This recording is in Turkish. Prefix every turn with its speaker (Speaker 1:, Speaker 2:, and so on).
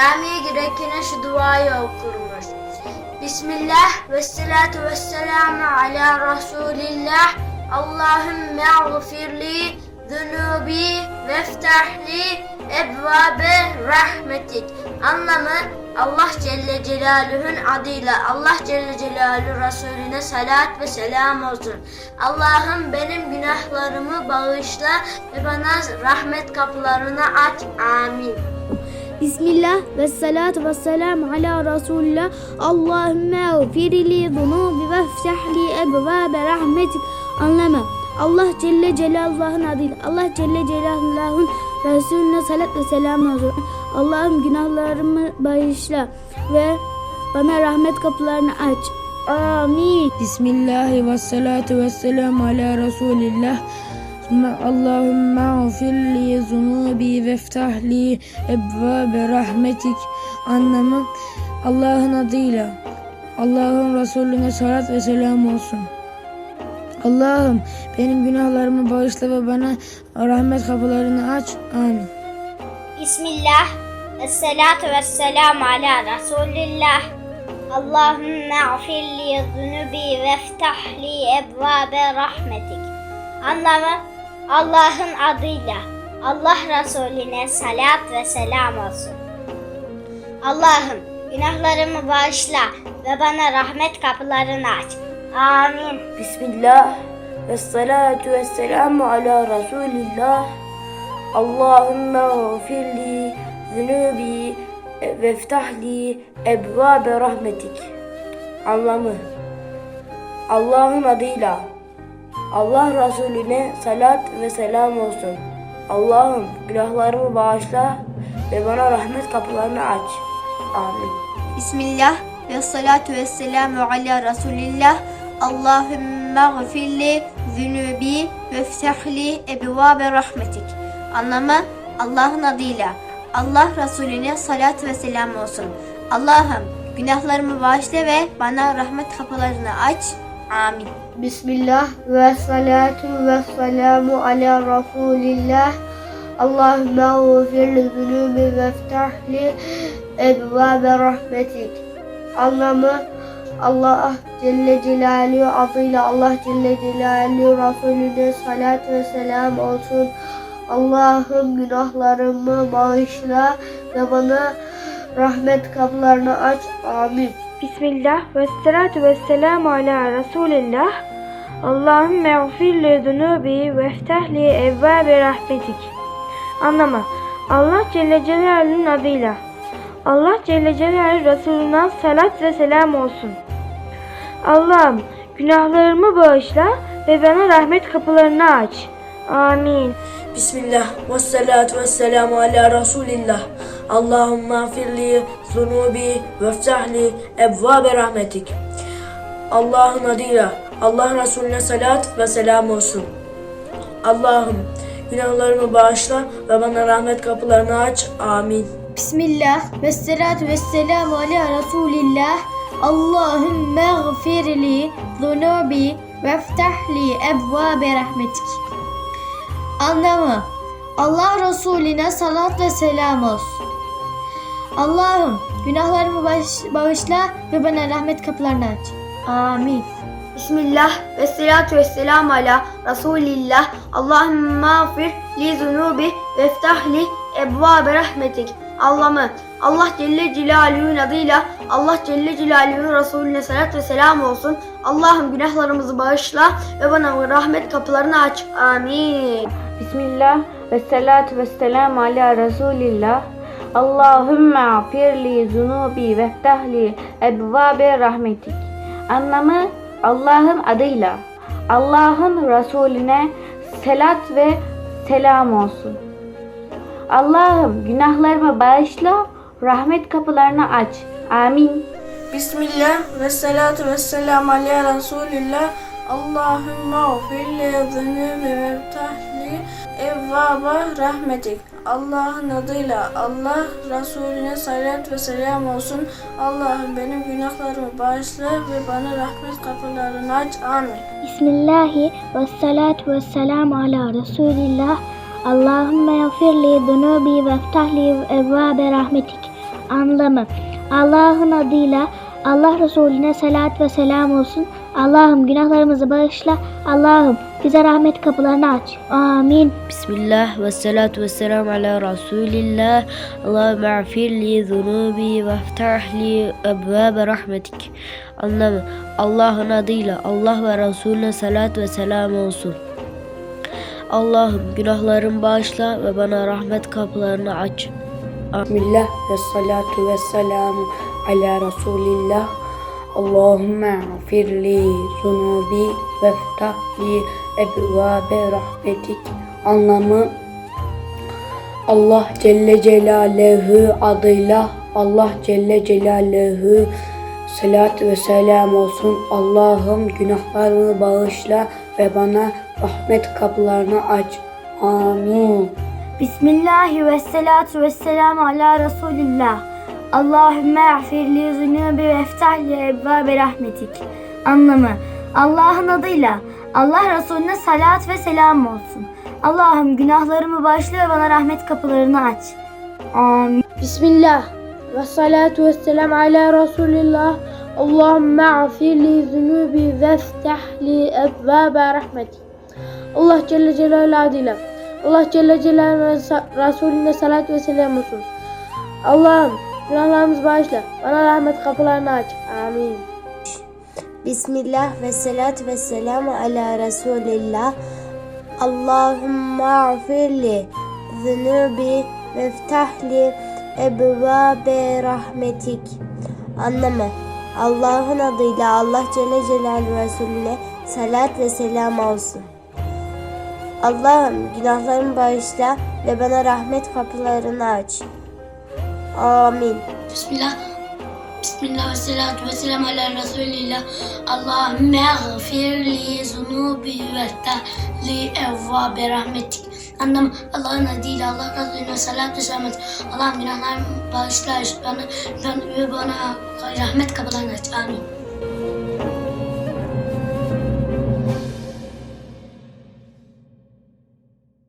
Speaker 1: Camiye girerken şu duayı okurmuş. Bismillah ve salatu ve selamu ala Resulillah. Allahümme gfirli zunubi veftahli ebvabe rahmetik. Anlamı Allah Celle Celaluhu'nun adıyla Allah Celle Celaluhu Resulüne salat ve selam olsun. Allah'ım benim günahlarımı bağışla ve bana rahmet kapılarını aç. Amin.
Speaker 2: Bismillah ve salatu ve selam ala Resulullah. Allahümme gfirli zunubi ve ftahli ebvabe rahmetik. Anlamı Allah Celle Celaluhu'nun adıyla Allah Celle Celaluhu'nun Resulüne salat ve selam olsun. Allah'ım günahlarımı bağışla ve bana rahmet kapılarını aç. Amin.
Speaker 3: Bismillahi ve salatu ve selamu ala Resulillah. Gfir li zunubi ve ftah li ebvabe rahmetik. Anlamı Allah'ın adıyla Allah'ın Resulüne salat ve selam olsun. Allah'ım benim günahlarımı bağışla ve bana rahmet kapılarını aç. Amin.
Speaker 4: Bismillah ve salatu ve selamu ala Resulillah. Allahümme afirli zunubi ve ftahli ebvabe rahmetik. Anlamı Allah'ın adıyla Allah Resulüne salat ve selam olsun. Allah'ım günahlarımı bağışla ve bana rahmet kapılarını aç. Amin.
Speaker 5: Bismillah ve salatu ve selamu ala Resulillah. Allahümme gfirli zunubi ve ftahli ebvabe rahmetik. Anlamı Allah'ın adıyla Allah Resulüne salat ve selam olsun. Allah'ım günahlarımı bağışla ve bana rahmet kapılarını aç. Amin.
Speaker 6: Bismillah ve salatu ve selamu ala Resulillah. Allahümme gfirli zunubi ve ftahli ebvabe rahmetik. Anlamı Allah'ın adıyla Allah Resulüne salat ve selam olsun. Allah'ım günahlarımı bağışla ve bana rahmet kapılarını aç. Amin.
Speaker 7: Bismillah ve salatu ve selamu ala Resulillah. Allahümme gfirli zunubi ve ftahli ebvabe rahmetik. Anlamı Allah Celle Celaluhu adıyla Allah Celle Celaluhu Resulüne salat ve selam olsun. Allah'ım günahlarımı bağışla ve bana rahmet kapılarını aç. Amin.
Speaker 8: Bismillah ve salatu ve selamu ala Resulillah. Allahümme gfir li zunubi ve ftahli evvabe rahmetik. Anlamı Allah Celle Celaluhu'nun adıyla Allah Celle Celaluhu Resulüne salat ve selam olsun. Allah'ım günahlarımı bağışla ve bana rahmet kapılarını aç. Amin.
Speaker 5: Bismillah ve salatu ve selamu ala Resulillah. Allahümme firli zunubi ve ftahli ebvabe rahmetik. Allah'ın adıyla Allah Resulüne salat ve selam olsun. Allah'ım günahlarımı bağışla ve bana rahmet kapılarını aç. Amin.
Speaker 2: Bismillah ve salatu ve selamu ala Resulillah. Allahümme gfirli zunubi ve ftahli ebvabe rahmetik. Anlamı Allah Resulüne salat ve selam olsun. Allah'ım günahlarımı bağış- bağışla ve bana rahmet kapılarını aç. Amin.
Speaker 7: Bismillah ve salatu ve selamu ala Resulillah. Allahümme mağfir li zunubi ve ftahli ebvabe rahmetik. Allah'ımı Allah Celle Celaluhu'nun adıyla Allah Celle Celaluhu'nun Resulüne salat ve selam olsun. Allah'ım günahlarımızı bağışla ve bana rahmet kapılarını aç. Amin.
Speaker 8: Bismillah ve salatu ve selamu ala Resulillah. Allahümme afirli zunubi ve ftahli ebvabe rahmetik. Anlamı Allah'ın adıyla Allah'ın Resulüne selat ve selam olsun. Allah'ım günahlarımı bağışla, rahmet kapılarını aç. Amin.
Speaker 3: Bismillah ve salatu ve selamu ala Resulillah. Allahümme gfirli zunubi ve ftahli evvaba rahmetik. Allah'ın adıyla Allah Resulüne salat ve selam olsun. Allah'ım benim günahlarımı bağışla ve bana rahmet kapılarını aç. Amin.
Speaker 2: Bismillahi ve salatu ve selamu ala Resulillah. Allahümme yagfirli zunubi ve ftahli evvabe rahmetik.
Speaker 9: Anlamı Allah'ın adıyla Allah Resulüne salat ve selam olsun. Allah'ım günahlarımızı bağışla. Allah'ım bize rahmet kapılarını aç. Amin.
Speaker 5: Bismillah ve salatu ve selamu ala Resulillah. Allahümme afir li zunubi ve iftah li ebvabe rahmetik. Anlamı Allah'ın adıyla Allah ve Resulüne salat ve selam olsun. Allah'ım günahlarımı bağışla ve bana rahmet kapılarını aç.
Speaker 10: Bismillah ve salatu ve selamu ala Resulillah. Allahümme firli zunubi ve ftahli ebvabe rahmetik. Anlamı Allah Celle Celaluhu adıyla Allah Celle Celaluhu salat ve selam olsun. Allah'ım günahlarımı bağışla ve bana rahmet kapılarını aç. Amin.
Speaker 9: Bismillahi ve salatu ve selamu ala Resulillah. Allahümme afirli zunubi ve eftahli ebvabe rahmetik. Anlamı Allah'ın adıyla Allah Resulüne salat ve selam olsun. Allah'ım günahlarımı bağışla ve bana rahmet kapılarını aç. Amin.
Speaker 11: Bismillah ve salatu ve selam ala Resulillah. Allahümme afir li zunubi ve ftah li ebvabe rahmetik. Allah Celle Celaluhu adıyla. Allah Celle Celaluhu Resulüne salat ve selam olsun. Allah'ım günahlarımızı bağışla. Bana rahmet kapılarını aç. Amin.
Speaker 6: Bismillah ve salatu ve selamu ala Resulillah. Allahümme afirli zunubi ve ftahli ebvabe rahmetik. Anlamı Allah'ın adıyla Allah Celle Celaluhu Resulüne salat ve selam olsun. Allah'ım günahlarımı bağışla ve bana rahmet kapılarını aç. Amin.
Speaker 12: Bismillah. Bismillah ve salatu ve selam ala Resulillah. Allahümme gfir li zunubi ve li evvabe rahmetik. Anlam Allah'ın adıyla Allah Resulüne salat ve selam et. Allah'ım günahlarımı bağışla bana, ve bana rahmet kapılarını aç. Amin.